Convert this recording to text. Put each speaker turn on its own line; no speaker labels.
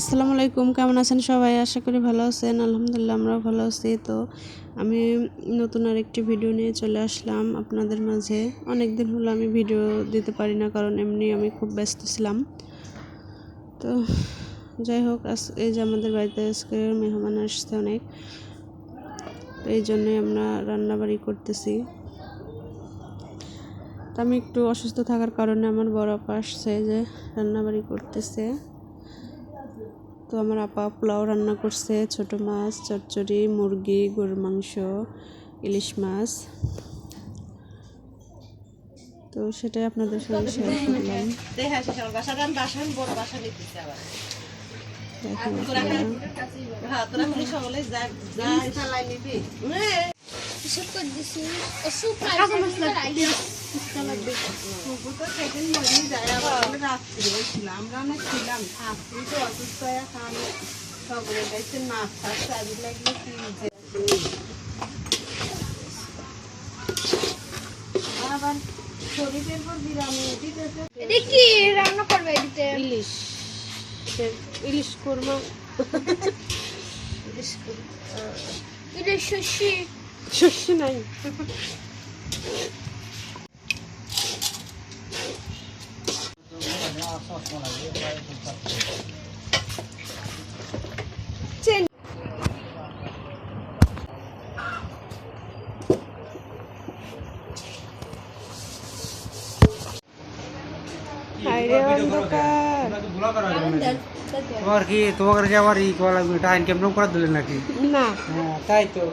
আসসালামু আলাইকুম, কেমন আছেন সবাই? আশা করি ভালো আছেন, আলহামদুলিল্লাহ আমরাও ভালো আছি। তো আমি নতুন আরেকটি ভিডিও নিয়ে চলে আসলাম আপনাদের মাঝে। অনেক দিন হলো আমি ভিডিও দিতে পারি না, কারণ এমনি আমি খুব ব্যস্ত ছিলাম। তো যাই হোক, আজ এই যে আমাদের বাড়িতে আজকে মেহমান আসছে অনেক, তো এই জন্যই আমরা রান্নাবাড়ি করতেছি। তো আমি একটু অসুস্থ থাকার কারণে আমার বড় আপা আসছে যে রান্নাবাড়ি করতেছে। তো আমার আপা পোলাও রান্না করছে, ছোট মাছ, চচ্চড়ি, মুরগি, গরুর মাংস, ইলিশ মাছ। তো সেটাই আপনাদের সঙ্গে শেয়ার করলাম।
দেখা আমি আমি রাত্রি ছিলাম আমরা অনেক ছিলাম আপনি তো অসুস্থ হয়ে খান সকলে দেখছেন মাছ ফাছ চাবি লাগলে কি আবার শরীরের পর বিরামি দিতেছে।
এটা কি রান্না করবে এদিকে?
ইলিশ। ইলিশ কোরমা।
এটা শস্যি।
শস্য নাই।
তোমার কি তোমার যে আবার ই করা লাগবে? টাইম কেমন করে দিলেন নাকি?
না।
হ্যাঁ তাই তো।